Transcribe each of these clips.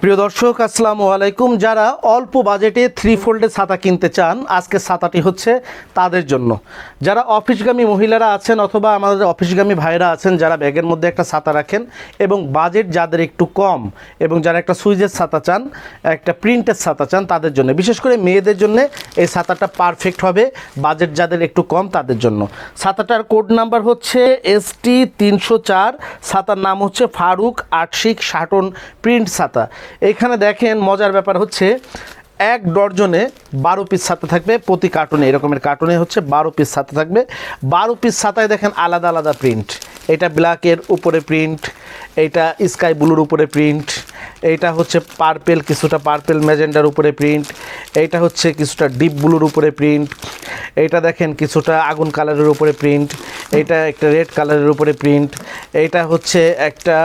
প্রিয় দর্শক, আসসালামু আলাইকুম। যারা অল্প বাজেটে থ্রি ফোল্ডের ছাতা কিনতে চান, আজকে ছাতাটি হচ্ছে তাদের জন্য। যারা অফিসগামী মহিলারা আছেন অথবা আমাদের অফিসগামী ভাইরা আছেন, যারা ব্যাগের মধ্যে একটা ছাতা রাখেন এবং বাজেট যাদের একটু কম এবং যারা একটা সুইজের ছাতা চান, একটা প্রিন্টের ছাতা চান, তাদের জন্য। বিশেষ করে মেয়েদের জন্য এই ছাতাটা পারফেক্ট হবে, বাজেট যাদের একটু কম, তাদের জন্য। ছাতাটার কোড নাম্বার হচ্ছে এস টি তিনশো চার ছাতার নাম হচ্ছে ফারুক আটশিক শাটন প্রিন্ট ছাতা। এইখানে দেখেন মজার ব্যাপার হচ্ছে এক ডর্জনে বারো পিস ছাতা থাকবে প্রতি কার্টুনে এরকমের কার্টুনে হচ্ছে বারো পিস ছাতা থাকবে। বারো পিস ছাতায় দেখেন আলাদা আলাদা প্রিন্ট এটা ব্ল্যাকের উপরে প্রিন্ট এটা স্কাই ব্লুর উপরে প্রিন্ট এইটা হচ্ছে পার্পেল কিছুটা পার্পেল ম্যাজেন্ডার উপরে প্রিন্ট এইটা হচ্ছে কিছুটা ডিপ ব্লুর উপরে প্রিন্ট এইটা দেখেন কিছুটা আগুন কালারের উপরে প্রিন্ট এইটা একটা রেড কালারের উপরে প্রিন্ট এইটা হচ্ছে একটা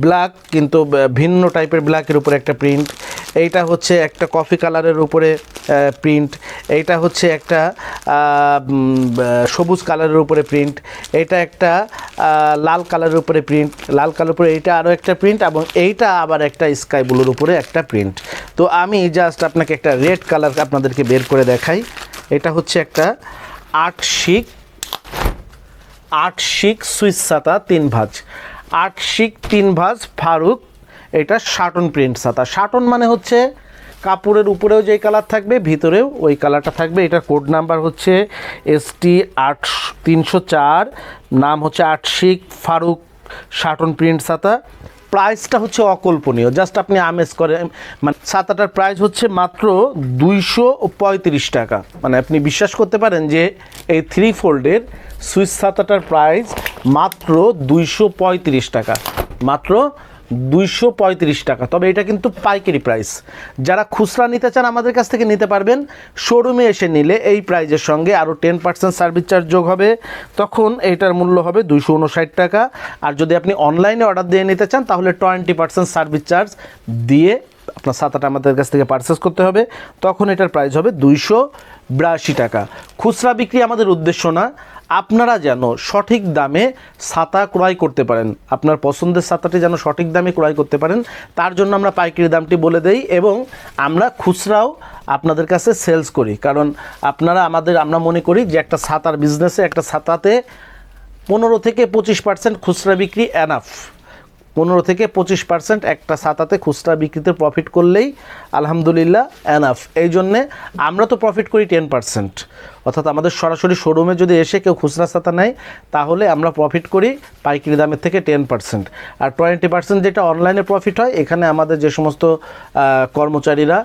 ব্ল্যাক কিন্তু ভিন্ন টাইপের ব্ল্যাকের উপরে একটা প্রিন্ট এইটা হচ্ছে একটা কফি কালারের উপরে প্রিন্ট এইটা হচ্ছে একটা সবুজ কালারের উপরে প্রিন্ট এটা একটা লাল কালারের উপরে প্রিন্ট লাল কালার উপরে এইটা আরও একটা প্রিন্ট এবং এইটা আবার একটা স্কাই ব্লুর উপরে একটা প্রিন্ট তো আমি জাস্ট আপনাকে একটা রেড কালার আপনাদেরকে বের করে দেখাই। এটা হচ্ছে একটা আট শিক আট শিক সুইচ সাতা তিন ভাঁজ। আট শিক তিন ভাঁজ ফারুক এটা শাটন প্রিন্ট ছাতা। শাটন মানে হচ্ছে কাপড়ের উপরেও যেই কালার থাকবে, ভিতরেও ওই কালারটা থাকবে। এটার কোড নাম্বার হচ্ছে এস টি আট তিনশো চার, নাম হচ্ছে আটশিক ফারুক শাটন প্রিন্ট ছাতা। প্রাইসটা হচ্ছে অকল্পনীয়। জাস্ট আপনি আমেজ করে মানে ছাতাটার প্রাইস হচ্ছে মাত্র দুইশো পঁয়ত্রিশ টাকা। মানে আপনি বিশ্বাস করতে পারেন যে এই থ্রি ফোল্ডের সুইচ ছাতাটার প্রাইস মাত্র দুইশো পঁয়ত্রিশ টাকা। মাত্র দুইশো পঁয়ত্রিশ টাকা। তবে এটা কিন্তু পাইকারি প্রাইস যারা খুচরা নিতে চান, আমাদের কাছ থেকে নিতে পারবেন। শোরুমে এসে নিলে এই প্রাইজের সঙ্গে আরও টেন পার্সেন্ট সার্ভিস চার্জ যোগ হবে। তখন এটার মূল্য হবে দুইশো উনষাট টাকা। আর যদি আপনি অনলাইনে অর্ডার দিয়ে নিতে চান, তাহলে টোয়েন্টি পার্সেন্ট সার্ভিস চার্জ দিয়ে আপনার ছাতাটা আমাদের কাছ থেকে পারচেস করতে হবে। তখন এটার প্রাইস হবে দুইশো বিরাশি টাকা। খুচরা বিক্রি আমাদের উদ্দেশ্য না। আপনারা যেন সঠিক দামে ছাতা ক্রয় করতে পারেন। আপনার পছন্দের ছাতাটি যেন সঠিক দামে ক্রয় করতে পারেন, তার জন্য আমরা পাইকারি দামটি বলে দেই এবং আমরা খুচরাও আপনাদের কাছে সেলস করি। কারণ আপনারা আমাদের, আমরা মনে করি যে একটা ছাতার বিজনেসে একটা ছাতাতে পনেরো থেকে পঁচিশ পার্সেন্ট খুচরা বিক্রি অ্যানাফ পনেরো থেকে পঁচিশ পার্সেন্ট একটা ছাতাতে খুচরা বিক্রিতে প্রফিট করলেই আলহামদুলিল্লাহ অ্যানাফ এই জন্যে আমরা তো প্রফিট করি টেন পার্সেন্ট অর্থাৎ আমাদের সরাসরি শোরুমে যদি এসে কেউ খুচরা ছাতা নেয়, তাহলে আমরা প্রফিট করি পাইকারি দামের থেকে টেন পার্সেন্ট আর টোয়েন্টি পার্সেন্ট যেটা অনলাইনে প্রফিট হয়, এখানে আমাদের যে সমস্ত কর্মচারীরা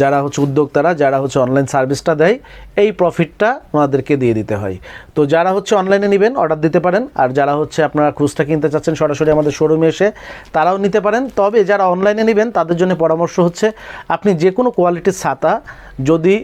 যারা হচ্ছে উদ্যোক্তারা, যারা হচ্ছে অনলাইন সার্ভিসটা দেয়, এই প্রফিটটা ওনাদেরকে দিয়ে দিতে হয়। তো যারা হচ্ছে অনলাইনে নেবেন অর্ডার দিতে পারেন। আর যারা হচ্ছে আপনারা খুচরা কিনতে চাচ্ছেন, সরাসরি আমাদের শোরুমে এসে তারাও নিতে পারেন। তবে যারা অনলাইনে নেবেন, তাদের জন্য পরামর্শ হচ্ছে, আপনি যে কোনো কোয়ালিটির ছাতা যদি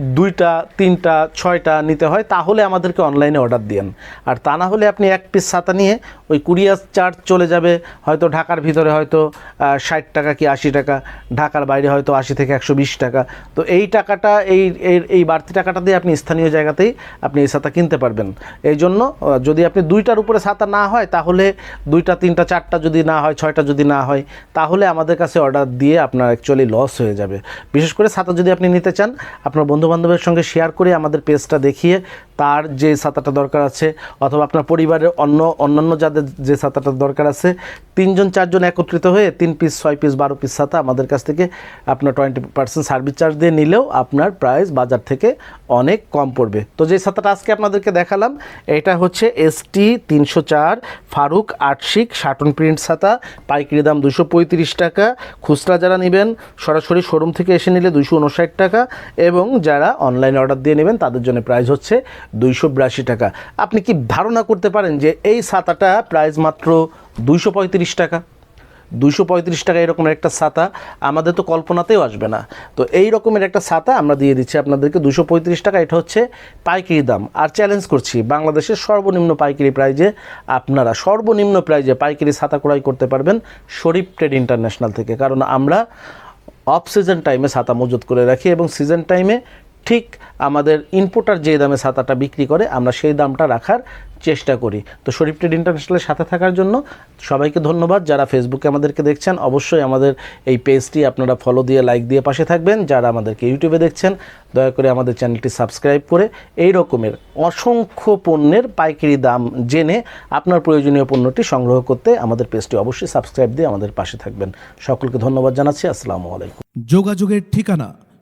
দুইটা, তিনটা, ছয়টা নিতে হয়, তাহলে আমাদেরকে অনলাইনে অর্ডার দিন আর তা না হলে আপনি এক পিস ছাতা নিয়ে ওই কুরিয়ার চার্জ চলে যাবে, হয়তো ঢাকার ভিতরে হয়তো ষাট টাকা কি আশি টাকা, ঢাকার বাইরে হয়তো আশি থেকে একশো বিশ টাকা। তো এই টাকাটা, এই, এই- বাড়তি টাকাটা দিয়ে আপনি স্থানীয় জায়গাতেই আপনি এই ছাতা কিনতে পারবেন। এই জন্য যদি আপনি দুইটার উপরে ছাতা না হয়, তাহলে দুইটা, তিনটা, চারটা যদি না হয়, ছয়টা যদি না হয়, তাহলে আমাদের কাছে অর্ডার দিয়ে আপনার অ্যাকচুয়ালি লস হয়ে যাবে। বিশেষ করে ছাতা যদি আপনি নিতে চান, আপনার বন্ধুবান্ধবের সঙ্গে শেয়ার করে আমাদের পেজটা দেখিয়ে তার যে ছাতাটা দরকার আছে, অথবা আপনার পরিবারের অন্য, অন্যান্য যাদের যে ছাতাটা দরকার আছে, তিনজন, চারজন একত্রিত হয়ে তিন পিস ছয় পিস বারো পিস ছাতা আমাদের কাছ থেকে আপনার টোয়েন্টি পার্সেন্ট সার্ভিস চার্জ দিয়ে নিলেও আপনার প্রাইস বাজার থেকে অনেক কম পড়বে। তো যে ছাতাটা আজকে আপনাদেরকে দেখালাম, এটা হচ্ছে এস টি তিনশো চার ফারুক আটশিক শাটন প্রিন্ট ছাতা, পাইকারি দাম দুশো পঁয়ত্রিশ টাকা, খুচরা যারা নেবেন সরাসরি শোরুম থেকে এসে নিলে দুশো উনষাট টাকা, এবং যারা অনলাইন অর্ডার দিয়ে নেবেন, তাদের জন্য প্রাইস হচ্ছে দুইশো বিরাশি টাকা। আপনি কি ধারণা করতে পারেন যে এই ছাতাটা প্রাইস মাত্র দুইশো পঁয়ত্রিশ টাকা? দুইশো পঁয়ত্রিশ টাকা এরকমের একটা ছাতা আমাদের তো কল্পনাতেও আসবে না। তো এই রকমের একটা ছাতা আমরা দিয়ে দিচ্ছি আপনাদেরকে দুশো পঁয়ত্রিশ টাকা, এটা হচ্ছে পাইকারি দাম। আর চ্যালেঞ্জ করছি, বাংলাদেশের সর্বনিম্ন পাইকারি প্রাইজে আপনারা সর্বনিম্ন প্রাইজে পাইকারি ছাতা ক্রয় করতে পারবেন শরীফ ট্রেড ইন্টারন্যাশনাল থেকে। কারণ আমরা অফ সিজন টাইমে ছাতা মজুত করে রাখি এবং সিজন টাইমে ঠিক আমাদের ইনপুটার যে দামে ছাতাটা বিক্রি করে, আমরা সেই দামটা রাখার চেষ্টা করি। তো শরীফ ট্রেড ইন্টারন্যাশনালের সাথে থাকার জন্য সবাইকে ধন্যবাদ। যারা ফেসবুকে আমাদেরকে দেখছেন, অবশ্যই আমাদের এই পেজটি আপনারা ফলো দিয়ে লাইক দিয়ে পাশে থাকবেন। যারা আমাদেরকে ইউটিউবে দেখছেন, দয়া করে আমাদের চ্যানেলটি সাবস্ক্রাইব করে এই রকমের অসংখ্য পণ্যের পাইকারি দাম জেনে আপনার প্রয়োজনীয় পণ্যটি সংগ্রহ করতে আমাদের পেজটি অবশ্যই সাবস্ক্রাইব দিয়ে আমাদের পাশে থাকবেন। সকলকে ধন্যবাদ জানাচ্ছি। আসসালামু আলাইকুম। যোগাযোগের ঠিকানা